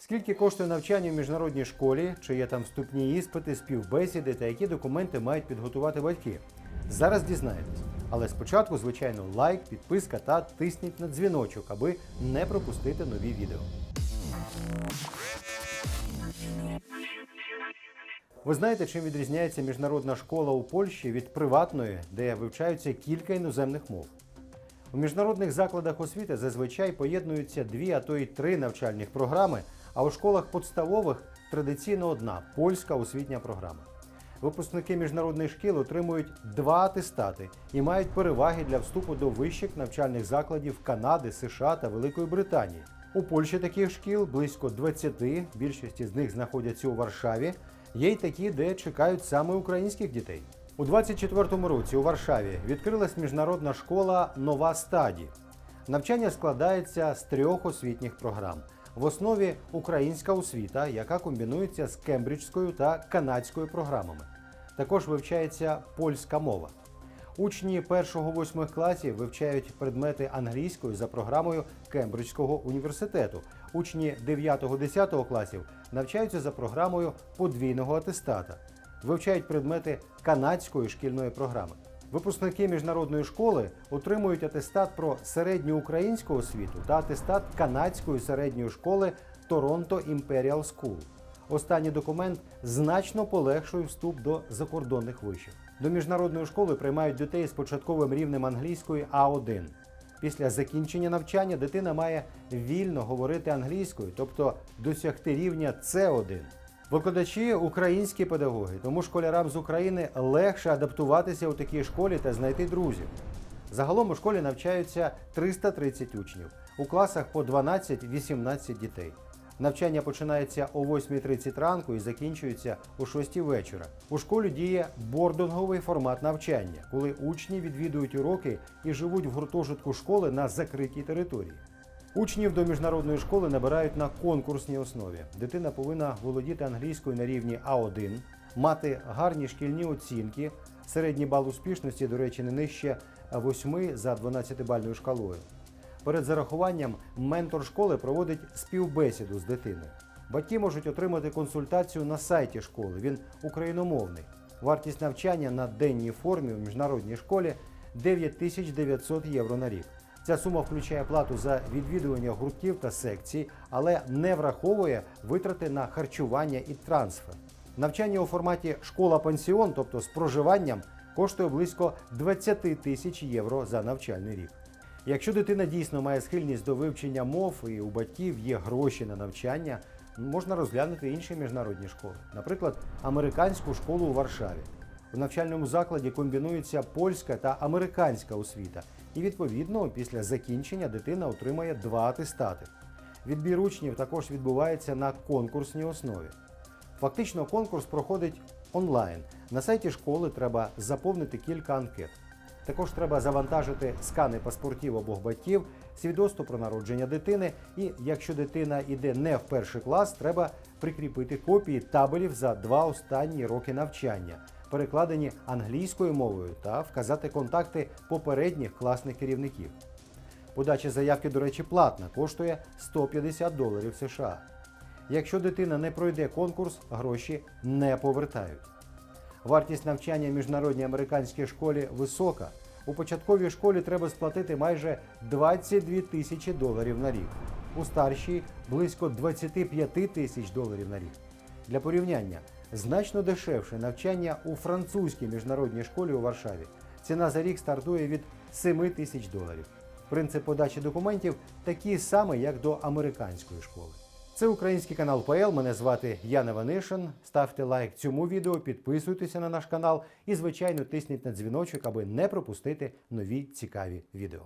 Скільки коштує навчання в міжнародній школі, чи є там вступні іспити, співбесіди та які документи мають підготувати батьки? Зараз дізнаєтесь. Але спочатку, звичайно, лайк, підписка та тисніть на дзвіночок, аби не пропустити нові відео. Ви знаєте, чим відрізняється міжнародна школа у Польщі від приватної, де вивчаються кілька іноземних мов? У міжнародних закладах освіти зазвичай поєднуються дві, а то й три навчальних програми, а у школах подставових традиційно одна польська освітня програма. Випускники міжнародних шкіл отримують два атестати і мають переваги для вступу до вищих навчальних закладів Канади, США та Великої Британії. У Польщі таких шкіл близько 20, більшість з них знаходяться у Варшаві. Є й такі, де чекають саме українських дітей. У 24-му році у Варшаві відкрилась міжнародна школа Нова Стаді. Навчання складається з трьох освітніх програм. В основі українська освіта, яка комбінується з кембриджською та канадською програмами. Також вивчається польська мова. Учні 1-8 класів вивчають предмети англійської за програмою Кембриджського університету. Учні 9-10 класів навчаються за програмою подвійного атестата. Вивчають предмети канадської шкільної програми. Випускники міжнародної школи отримують атестат про середню українську освіту та атестат канадської середньої школи Торонто Imperial School. Останній документ значно полегшує вступ до закордонних вишів. До міжнародної школи приймають дітей з початковим рівнем англійської А1. Після закінчення навчання дитина має вільно говорити англійською, тобто досягти рівня С1. Викладачі українські педагоги, тому школярам з України легше адаптуватися у такій школі та знайти друзів. Загалом у школі навчаються 330 учнів, у класах по 12-18 дітей. Навчання починається о 8.30 ранку і закінчується о 6 вечора. У школі діє бординговий формат навчання, коли учні відвідують уроки і живуть в гуртожитку школи на закритій території. Учнів до міжнародної школи набирають на конкурсній основі. Дитина повинна володіти англійською на рівні А1, мати гарні шкільні оцінки. Середній бал успішності, до речі, не нижче 8 за 12-бальною шкалою. Перед зарахуванням ментор школи проводить співбесіду з дитиною. Батьки можуть отримати консультацію на сайті школи. Він україномовний. Вартість навчання на денній формі у міжнародній школі 9900 євро на рік. Ця сума включає плату за відвідування гуртків та секцій, але не враховує витрати на харчування і трансфер. Навчання у форматі школа-пансіон, тобто з проживанням, коштує близько 20 тисяч євро за навчальний рік. Якщо дитина дійсно має схильність до вивчення мов і у батьків є гроші на навчання, можна розглянути інші міжнародні школи, наприклад, американську школу у Варшаві. У навчальному закладі комбінується польська та американська освіта, і відповідно після закінчення дитина отримає два атестати. Відбір учнів також відбувається на конкурсній основі. Фактично, конкурс проходить онлайн. На сайті школи треба заповнити кілька анкет. Також треба завантажити скани паспортів обох батьків, свідоцтво про народження дитини. І якщо дитина йде не в перший клас, треба прикріпити копії табелів за два останні роки навчання, перекладені англійською мовою, та вказати контакти попередніх класних керівників. Подача заявки, до речі, платна, коштує 150 доларів США. Якщо дитина не пройде конкурс, гроші не повертають. Вартість навчання в міжнародній американській школі висока. У початковій школі треба сплатити майже 22 тисячі доларів на рік. У старшій близько 25 тисяч доларів на рік. Для порівняння, значно дешевше навчання у французькій міжнародній школі у Варшаві. Ціна за рік стартує від 7 тисяч доларів. Принцип подачі документів такий самий, як до американської школи. Це український канал ПЛ. Мене звати Ян Іванишин. Ставте лайк цьому відео, підписуйтеся на наш канал і, звичайно, тисніть на дзвіночок, аби не пропустити нові цікаві відео.